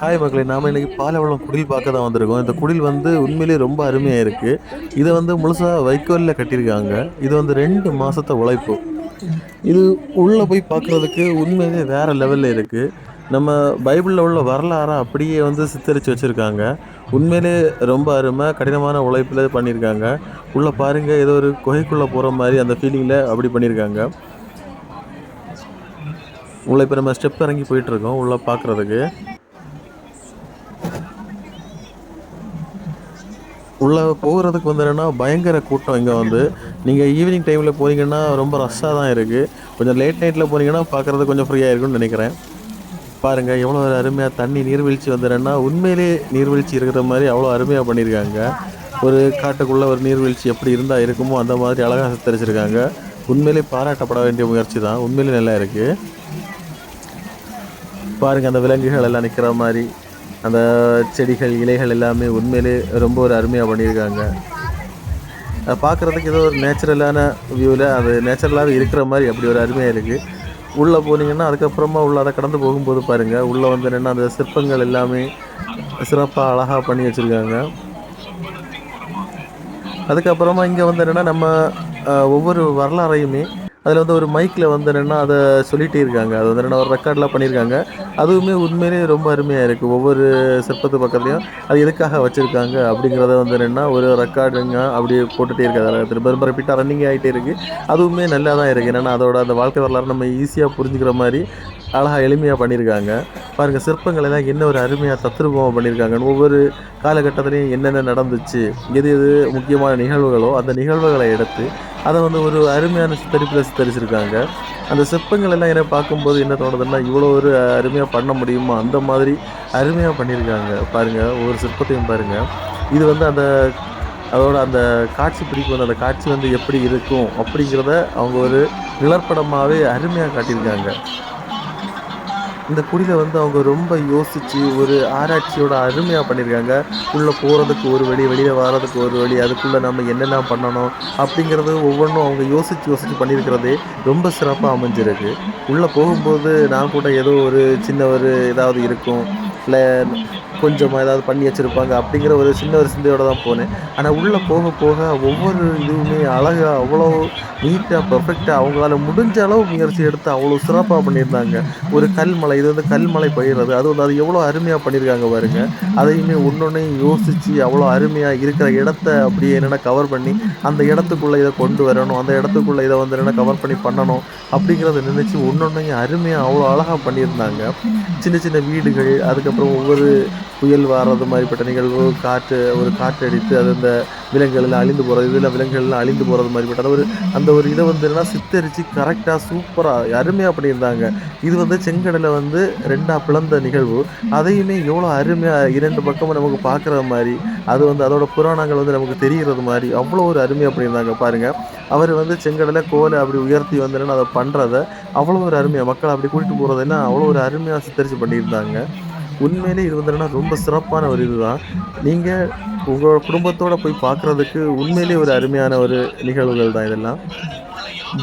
Hi மக்களே நாம இன்னைக்கு பாலவளம் குடில் பார்க்க தான் வந்திருக்கோம். இந்த குடில் வந்து உண்மையிலேயே ரொம்ப அருமையாக இருக்குது இதை வந்து முழுசாக வைக்கோலில் கட்டியிருக்காங்க. இது வந்து ரெண்டு மாதத்தை உழைப்பு. இது உள்ளே போய் பார்க்குறதுக்கு உண்மையிலேயே வேறு லெவலில் இருக்குது நம்ம பைபிளில் உள்ள வரலாறை அப்படியே வந்து சித்தரித்து வச்சுருக்காங்க. உண்மையிலே ரொம்ப அருமை கடினமான உழைப்பில் பண்ணியிருக்காங்க. உள்ளே பாருங்கள் ஏதோ ஒரு குகைக்குள்ளே போகிற மாதிரி அந்த ஃபீலிங்கில் அப்படி பண்ணியிருக்காங்க. உள்ள இப்போ நம்ம ஸ்டெப் இறங்கி போயிட்டுருக்கோம் உள்ளே பார்க்குறதுக்கு. உள்ளே போகிறதுக்கு வந்து என்னென்னா பயங்கர கூட்டம் இங்கே வந்து. நீங்கள் ஈவினிங் டைமில் போனீங்கன்னா ரொம்ப ரஷ்ஷாக தான் இருக்குது கொஞ்சம் லேட் நைட்டில் போனீங்கன்னா பார்க்குறது கொஞ்சம் ஃப்ரீயாக இருக்கும்னு நினைக்கிறேன். பாருங்கள் எவ்வளோ ஒரு அருமையாக தண்ணி நீர்வீழ்ச்சி வந்து உண்மையிலே நீர்வீழ்ச்சி இருக்கிற மாதிரி அவ்வளோ அருமையாக பண்ணியிருக்காங்க. ஒரு காட்டுக்குள்ளே ஒரு நீர்வீழ்ச்சி எப்படி இருந்தால் இருக்குமோ அந்த மாதிரி அழகாக சித்தரிச்சிருக்காங்க. உண்மையிலே பாராட்டப்பட வேண்டிய முயற்சி தான். உண்மையிலே நல்லா இருக்குது பாருங்கள் அந்த விலங்குகள் எல்லாம் நிற்கிற மாதிரி. அந்த செடிகள் இலைகள் எல்லாமே உண்மையிலே ரொம்ப ஒரு அருமையாக பண்ணியிருக்காங்க. அதை பார்க்குறதுக்கு ஏதோ ஒரு நேச்சுரலான வியூவில் அது நேச்சுரலாகவே இருக்கிற மாதிரி அப்படி ஒரு அருமையாக இருக்குது உள்ளே போனீங்கன்னா அதுக்கப்புறமா உள்ள அதை கடந்து போகும்போது பாருங்கள் உள்ளே வந்து என்னென்னா அந்த சிற்பங்கள் எல்லாமே சிறப்பாக அழகாக பண்ணி வச்சுருக்காங்க. அதுக்கப்புறமா இங்கே வந்து என்னென்னா நம்ம ஒவ்வொரு வரலாறையுமே அதில் வந்து ஒரு மைக்கில் வந்து என்னென்னா அதை சொல்லிகிட்டே இருக்காங்க. அது வந்து என்னென்னா ஒரு ரெக்கார்ட்லாம் பண்ணியிருக்காங்க அதுவுமே உண்மையிலேயே ரொம்ப அருமையாக இருக்குது ஒவ்வொரு சிற்பத்து பக்கத்துலையும் அது எதுக்காக வச்சுருக்காங்க அப்படிங்கிறத வந்து என்னென்னா ஒரு ரெக்கார்டுங்க அப்படி போட்டுகிட்டே இருக்காது அதில் திரும்ப திரும்ப ரிப்பீட்டாக ரன்னிங் ஆகிட்டே இருக்குது அதுவுமே நல்லா தான் இருக்குது என்னென்னா அதோட அந்த வாழ்க்கை வரலாறு நம்ம ஈஸியாக புரிஞ்சுக்கிற மாதிரி அழகாக எளிமையாக பண்ணியிருக்காங்க பாருங்கள் சிற்பங்கள் எல்லாம் என்ன ஒரு அருமையாக தத்ரூபமாக பண்ணியிருக்காங்க ஒவ்வொரு காலகட்டத்திலையும் என்னென்ன நடந்துச்சு எது எது முக்கியமான நிகழ்வுகளோ அந்த நிகழ்வுகளை எடுத்து அதை வந்து ஒரு அருமையான சித்தரிப்பில் சித்தரிச்சிருக்காங்க. அந்த சிற்பங்கள் எல்லாம் என்ன பார்க்கும்போது என்ன தோணுதுன்னா இவ்வளோ ஒரு அருமையாக பண்ண முடியுமா அந்த மாதிரி அருமையாக பண்ணியிருக்காங்க. பாருங்கள் ஒவ்வொரு சிற்பத்தையும் பாருங்கள் இது வந்து அந்த அதோட அந்த காட்சி பிடிக்கும் வந்து அந்த காட்சி வந்து எப்படி இருக்கும் அப்படிங்கிறத அவங்க ஒரு நிழற்படமாகவே அருமையாக காட்டியிருக்காங்க. இந்த குடியில் வந்து அவங்க ரொம்ப யோசித்து ஒரு ஆராய்ச்சியோட அருமையாக பண்ணியிருக்காங்க உள்ளே போகிறதுக்கு ஒரு வழி வெளியில் வர்றதுக்கு ஒரு வழி அதுக்குள்ளே நம்ம என்னெல்லாம் பண்ணணும் அப்படிங்கிறது ஒவ்வொன்றும் அவங்க யோசித்து யோசித்து பண்ணியிருக்கிறதே ரொம்ப சிறப்பாக அமைஞ்சிருக்கு. உள்ளே போகும்போது நான் கூட ஏதோ ஒரு சின்ன ஒரு ஏதாவது இருக்கும். இல்லை கொஞ்சமாக ஏதாவது பண்ணி வச்சுருப்பாங்க அப்படிங்கிற ஒரு சின்ன ஒரு சிந்தையோட தான் போனேன். ஆனால் உள்ளே போக போக ஒவ்வொரு இதுவுமே அழகாக அவ்வளோ நீட்டாக பர்ஃபெக்டாக அவங்களால முடிஞ்ச அளவு முயற்சி எடுத்து அவ்வளோ சிறப்பாக பண்ணியிருந்தாங்க. ஒரு கல்மலை இது வந்து கல்மலை பயிர்றது. அது வந்து அது எவ்வளோ அருமையாக பண்ணியிருக்காங்க பாருங்க. அதையுமே ஒன்றொன்னையும் யோசித்து அவ்வளோ அருமையாக இருக்கிற இடத்த அப்படியே என்னென்ன கவர் பண்ணி அந்த இடத்துக்குள்ளே இதை கொண்டு வரணும் அந்த இடத்துக்குள்ளே இதை வந்து என்னென்ன கவர் பண்ணி பண்ணணும் அப்படிங்கிறத நினச்சி ஒன்றையும் அருமையாக அவ்வளோ அழகாக பண்ணியிருந்தாங்க. சின்ன சின்ன வீடுகள் அதுக்கப்புறம் ஒவ்வொரு புயல் வர்றது மாதிரிப்பட்ட நிகழ்வு காற்று ஒரு காற்று அடித்து அது அந்த விலங்குகள்லாம் அழிந்து போகிறது இதில் விலங்குகள்லாம் அழிந்து போகிறது மாதிரிப்பட்ட ஒரு அந்த ஒரு இதை வந்து என்னன்னா சித்தரித்து கரெக்டாக சூப்பராக அருமையாக பண்ணியிருந்தாங்க. இது வந்து செங்கடலை வந்து ரெண்டாக பிளந்த நிகழ்வு. அதையுமே எவ்வளோ அருமையாக இரண்டு பக்கமும் நமக்கு பார்க்குற மாதிரி அது வந்து அதோட புராணங்கள் வந்து நமக்கு தெரிகிறது மாதிரி அவ்வளோ ஒரு அருமையாக பண்ணியிருந்தாங்க. பாருங்கள் அவர் வந்து செங்கடலை கோலை அப்படி உயர்த்தி வந்து அதை பண்ணுறத அவ்வளோ ஒரு அருமையாக மக்களை அப்படி கூட்டிகிட்டு போகிறதெல்லாம் அவ்வளோ ஒரு அருமையாக சித்தரித்து பண்ணியிருந்தாங்க. உண்மையிலே இது வந்து ரொம்ப சிறப்பான ஒரு இதுதான். நீங்கள் உங்களோட குடும்பத்தோடு போய் பார்க்குறதுக்கு உண்மையிலே ஒரு அருமையான ஒரு நிகழ்வுகள் தான் இதெல்லாம்.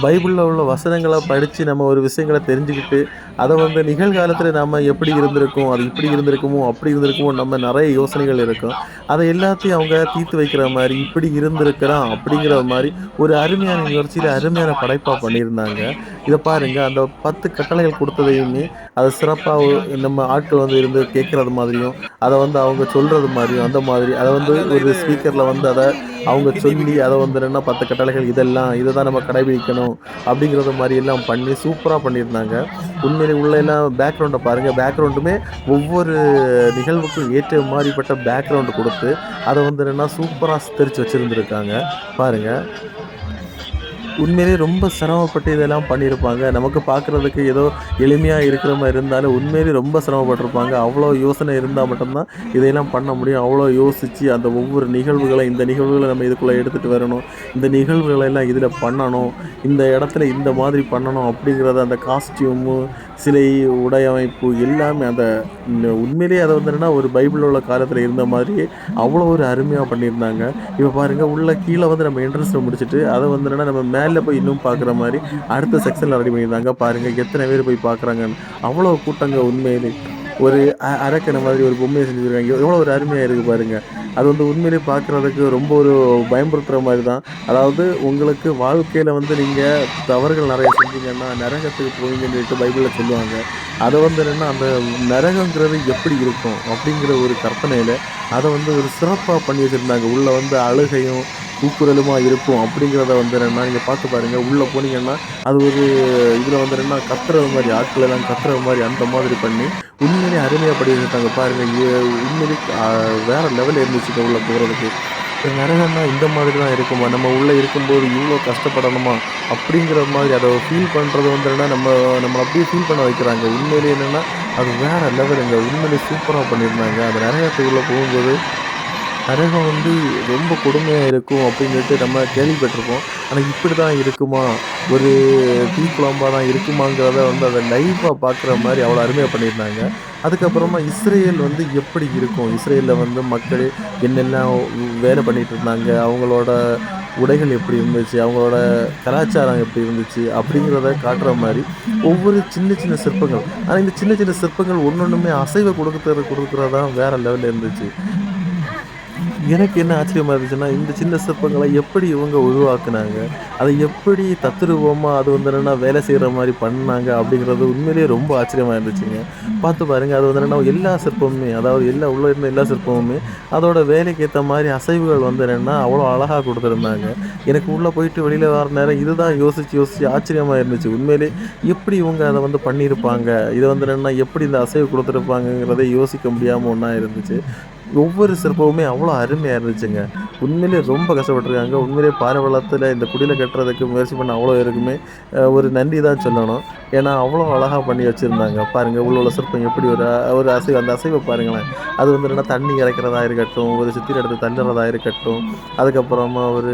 பைபிளில் உள்ள வசனங்களை படித்து நம்ம ஒரு விஷயங்களை தெரிஞ்சுக்கிட்டு அதை வந்து நிகழ்காலத்தில் நம்ம எப்படி இருந்திருக்கோம் அது இப்படி இருந்திருக்குமோ அப்படி இருந்திருக்குமோ நம்ம நிறைய யோசனைகள் இருக்கும். அதை எல்லாத்தையும் அவங்க தீர்த்து வைக்கிற மாதிரி இப்படி இருந்திருக்கிறான் அப்படிங்கிற மாதிரி ஒரு அருமையான நிகழ்ச்சியில் அருமையான படைப்பாக பண்ணியிருந்தாங்க. இதை பாருங்க அந்த பத்து கட்டளைகள் கொடுத்ததையுமே அதை சிறப்பாக நம்ம ஆட்கள் வந்து இருந்து கேட்குறது மாதிரியும் அதை வந்து அவங்க சொல்கிறது மாதிரியும் அந்த மாதிரி அதை வந்து ஒரு ஸ்பீக்கரில் வந்து அதை அவங்க சொல்லி அதை வந்து என்ன பத்து கட்டளைகள் இதெல்லாம் இதை தான் நம்ம கடைபிடிக்கணும் அப்படிங்கிறது மாதிரி எல்லாம் பண்ணி சூப்பராக பண்ணியிருந்தாங்க. உண்மையிலே உள்ள எல்லாம் பேக்ரவுண்டை பாருங்கள் பேக்ரவுண்டுமே ஒவ்வொரு நிகழ்வுக்கும் ஏற்ற மாதிரிப்பட்ட பேக்ரவுண்டு கொடுத்து அதை வந்து என்னென்னா சூப்பராக தெரிச்சு வச்சுருந்துருக்காங்க. பாருங்கள் உண்மையிலேயே ரொம்ப சிரமப்பட்டு இதெல்லாம் பண்ணியிருப்பாங்க. நமக்கு பார்க்குறதுக்கு ஏதோ எளிமையாக இருக்கிற மாதிரி இருந்தாலும் உண்மையிலேயே ரொம்ப சிரமப்பட்டிருப்பாங்க. அவ்வளோ யோசனை இருந்தால் மட்டும்தான் இதையெல்லாம் பண்ண முடியும். அவ்வளோ யோசித்து அந்த ஒவ்வொரு நிகழ்வுகளை இந்த நிகழ்வுகளை நம்ம இதுக்குள்ளே எடுத்துகிட்டு வரணும். இந்த நிகழ்வுகளை எல்லாம் இதில் பண்ணணும். இந்த இடத்துல இந்த மாதிரி பண்ணணும் அப்படிங்கிறத அந்த காஸ்டியூமு சிலை உடையமைப்பு எல்லாமே அந்த உண்மையிலேயே அதை வந்து ஒரு பைபிளில் உள்ள காலத்தில் இருந்த மாதிரி அவ்வளோ ஒரு அருமையாக பண்ணியிருந்தாங்க. இப்போ பாருங்கள் உள்ள கீழே வந்து நம்ம என்ட்ரன்ஸில் முடிச்சுட்டு அதை வந்து நம்ம மேலே போய் இன்னும் பார்க்குற மாதிரி அடுத்த செக்ஷனில் ரெடி பண்ணியிருந்தாங்க. பாருங்கள் எத்தனை பேர் போய் பார்க்குறாங்கன்னு. அவ்வளோ கூட்டங்க உண்மையிலே. ஒரு அ அரக்கனை மாதிரி ஒரு பொம்மையை செஞ்சு எவ்வளோ ஒரு அருமையாக இருக்குது பாருங்கள் அது வந்து உண்மையிலே பார்க்குறதுக்கு ரொம்ப ஒரு பயம்படுத்துகிற மாதிரி தான். அதாவது உங்களுக்கு வாழ்க்கையில் வந்து நீங்கள் தவறுகள் நிறைய செஞ்சீங்கன்னா நரகத்துக்கு போவீங்கன்னு சொல்லிட்டு பைபிளில் சொல்லுவாங்க. அதை வந்து என்னென்னா அந்த நரகங்கிறது எப்படி இருக்கும் அப்படிங்கிற ஒரு கற்பனையில் அதை வந்து ஒரு சிறப்பாக பண்ணி வச்சுருந்தாங்க. உள்ளே வந்து அழுகையும் கூக்குரலுமாக இருக்கும் அப்படிங்கிறத வந்து என்னென்னா நீங்கள் பார்த்து பாருங்கள் உள்ளே போனீங்கன்னா அது ஒரு இதில் வந்து என்னென்னா கத்துறது மாதிரி ஆட்கள் எல்லாம் கத்துறது மாதிரி அந்த மாதிரி பண்ணி உண்மையிலே அருமையாக பண்ணி பாருங்கள் உண்மையிலே வேறு லெவலில் இருந்துச்சுங்க உள்ளே போகிறதுக்கு நரகம்னா இந்த மாதிரி தான் இருக்குமா? நம்ம உள்ளே இருக்கும்போது இவ்வளோ கஷ்டப்படணுமா? அப்படிங்கிற மாதிரி அதை ஃபீல் பண்ணுறது வந்து நம்ம நம்மளை அப்படியே ஃபீல் பண்ண வைக்கிறாங்க. உண்மையிலே என்னென்னா அது வேறு லெவலுங்க உண்மையிலே சூப்பராக பண்ணியிருந்தாங்க. அந்த நரகத்துக்குள்ளே போகும்போது நரகம் வந்து ரொம்ப கொடுமையாக இருக்கும் அப்படின்னு சொல்லிட்டு நம்ம கேள்விப்பட்டிருப்போம். ஆனால் இப்படி தான் இருக்குமா? ஒரு தீக்குழம்பாக தான் இருக்குமாங்கிறத வந்து அதை லைவாக பார்க்குற மாதிரி அவ்வளோ அருமையாக பண்ணியிருந்தாங்க. அதுக்கப்புறமா இஸ்ரேல் வந்து எப்படி இருக்கும்? இஸ்ரேலில் வந்து மக்கள் என்னெல்லாம் வேலை பண்ணிகிட்டு இருந்தாங்க? அவங்களோட உடைகள் எப்படி இருந்துச்சு? அவங்களோட கலாச்சாரம் எப்படி இருந்துச்சு? அப்படிங்கிறத காட்டுற மாதிரி ஒவ்வொரு சின்ன சின்ன சிற்பங்கள். ஆனால் இந்த சின்ன சின்ன சிற்பங்கள் ஒன்று ஒன்றுமே அசைவை கொடுக்குறது கொடுக்குறதான் வேறு லெவலில் இருந்துச்சு. எனக்கு என்ன ஆச்சரியமாக இருந்துச்சுன்னா, இந்த சின்ன சிற்பங்களை எப்படி இவங்க உருவாக்குனாங்க? அதை எப்படி தத்துருவமாக அது வந்து என்னென்னா வேலை செய்கிற மாதிரி பண்ணாங்க? அப்படிங்கிறது உண்மையிலேயே ரொம்ப ஆச்சரியமாக இருந்துச்சுங்க. பார்த்து பாருங்கள் அது வந்து என்னன்னா எல்லா சிற்பமுமே, அதாவது எல்லா உள்ள இருந்த எல்லா சிற்பமுமே, அதோட வேலைக்கு ஏற்ற மாதிரி அசைவுகள் வந்து என்னென்னா அவ்வளோ அழகாக கொடுத்துருந்தாங்க எனக்கு உள்ளே போயிட்டு வெளியில் வர நேரம் இதுதான் யோசிச்சு யோசிச்சு ஆச்சரியமா இருந்துச்சு. உண்மையிலே எப்படி இவங்க அதை வந்து பண்ணியிருப்பாங்க? இதை வந்து என்னென்னா எப்படி இந்த அசைவு கொடுத்துருப்பாங்கங்கிறதை யோசிக்க முடியாமல் ஒன்றா இருந்துச்சு. ஒவ்வொரு சிற்பமுமே அவ்வளோ அருமையாக இருந்துச்சுங்க. உண்மையிலே ரொம்ப கஷ்டப்பட்டுருக்காங்க. உண்மையிலேயே பாறை வளத்தில் இந்த குடியில் கட்டுறதுக்கு முயற்சி பண்ண அவ்வளோ இருக்குமே ஒரு நன்றி தான் சொல்லணும். ஏன்னா, அவ்வளோ அழகாக பண்ணி வச்சுருந்தாங்க பாருங்கள் உள்ள உள்ள சிற்பம் எப்படி ஒரு ஒரு அசைவு அந்த அசைவ பாருங்களேன். அது வந்து என்ன தண்ணி இறக்கிறதா இருக்கட்டும், ஒரு சித்திர எடுத்து தள்ளுறதா இருக்கட்டும், அதுக்கப்புறமா ஒரு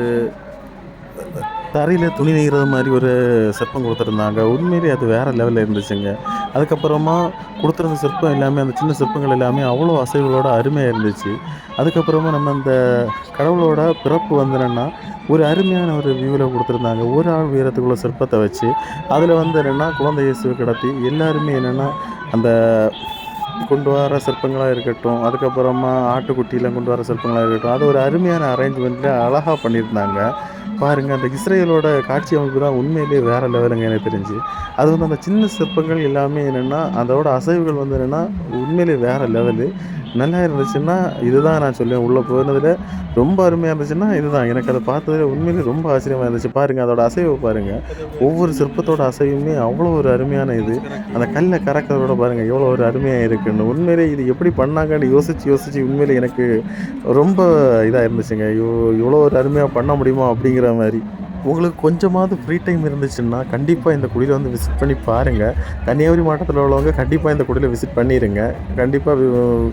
தரையில் துணி நெய்கிறது மாதிரி ஒரு சிற்பம் கொடுத்துருந்தாங்க உண்மையிலேயே அது வேறு லெவலில் இருந்துச்சுங்க. அதுக்கப்புறமா கொடுத்துருந்த சிற்பம் எல்லாமே அந்த சின்ன சிற்பங்கள் எல்லாமே அவ்வளோ அசைவுகளோட அருமையாக இருந்துச்சு. அதுக்கப்புறமா நம்ம அந்த கடவுளோட பிறப்பு வந்து ஒரு அருமையான ஒரு வியூவில் கொடுத்துருந்தாங்க ஒரு ஆள் உயரத்துக்குள்ள சிற்பத்தை வச்சு, அதில் வந்து என்னென்னா குழந்தை இயேசுவை கடத்தி எல்லாருமே என்னென்னா அந்த கொண்டு வர சிற்பங்களாக இருக்கட்டும், அதுக்கப்புறமா ஆட்டுக்குட்டியெலாம் கொண்டு வர சிற்பங்களாக இருக்கட்டும், அது ஒரு அருமையான அரேஞ்ச்மெண்ட்டில் அழகாக பண்ணியிருந்தாங்க. பாருங்கள் அந்த இஸ்ரேலோட காட்சி அமைப்பு தான் உண்மையிலேயே வேறு லெவலுங்க எனக்கு தெரிஞ்சு. அது வந்து அந்த சின்ன சிற்பங்கள் எல்லாமே என்னென்னா அதோட அசைவுகள் வந்து என்னென்னா உண்மையிலேயே வேறு லெவலு. நல்லா இருந்துச்சுன்னா, இதுதான் நான் சொல்லுவேன். உள்ளே போனதில் ரொம்ப அருமையாக இருந்துச்சுன்னா, இதுதான். எனக்கு அதை பார்த்ததுல உண்மையிலேயே ரொம்ப ஆச்சரியமாக இருந்துச்சு. பாருங்கள் அதோட அசைவ பாருங்கள் ஒவ்வொரு சிற்பத்தோட அசைவுமே அவ்வளோ ஒரு அருமையான இது. அந்த கல்லை கறக்கிறதோட பாருங்க எவ்வளோ ஒரு அருமையாக இருக்குன்னு. உண்மையிலேயே இது எப்படி பண்ணாங்கன்னு யோசித்து யோசித்து உண்மையிலே எனக்கு ரொம்ப இதாக இருந்துச்சுங்க. ஐயோ! இவ்வளோ ஒரு அருமையாக பண்ண முடியுமா? அப்படிங்கிற மாதிரி. உங்களுக்கு கொஞ்சமாவது ஃப்ரீ டைம் இருந்துச்சுன்னா, கண்டிப்பா இந்த குடில வந்து விசிட் பண்ணி பாருங்க. கன்னியாகுமரி மாவட்டத்தில உள்ளவங்க கண்டிப்பா இந்த குடில விசிட் பண்ணிருங்க. கண்டிப்பா வி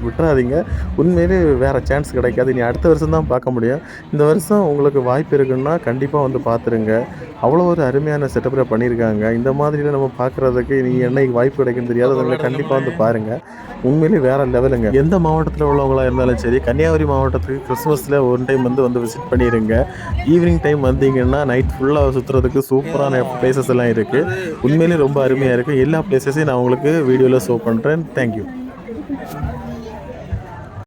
விட்றாதீங்க. உண்மையிலேயே வேற சான்ஸ் கிடைக்காது. இனி அடுத்த வருஷம் தான் பார்க்க முடியும். இந்த வருஷம் உங்களுக்கு வாய்ப்பு இருக்குன்னா, கண்டிப்பா வந்து பார்த்துருங்க. அவ்வளோ ஒரு அருமையான செட்டப்ல பண்ணியிருக்காங்க. இந்த மாதிரிலாம் நம்ம பார்க்குறதுக்கு இனி என்னைக்கு வாய்ப்பு கிடைக்கும்னு தெரியாது. அதனால கண்டிப்பா வந்து பாருங்க. உண்மையிலேயே வேற லெவலுங்க. எந்த மாவட்டத்தில உள்ளவங்களா இருந்தாலும் சரி, கன்னியாகுமரி மாவட்டத்துக்கு கிறிஸ்துமஸ்ல ஒன் டைம் வந்து வந்து விசிட் பண்ணிருங்க. ஈவினிங் டைம் வந்தீங்கன்னா, நைட் ஃபுல்லா சுத்துறதுக்கு சூப்பரான பிளேஸஸ் எல்லாம் இருக்கு. உண்மையிலேயே ரொம்ப அருமையா இருக்கு. எல்லா பிளேஸஸையும் நான் உங்களுக்கு வீடியோல ஷோ பண்றேன். Thank you.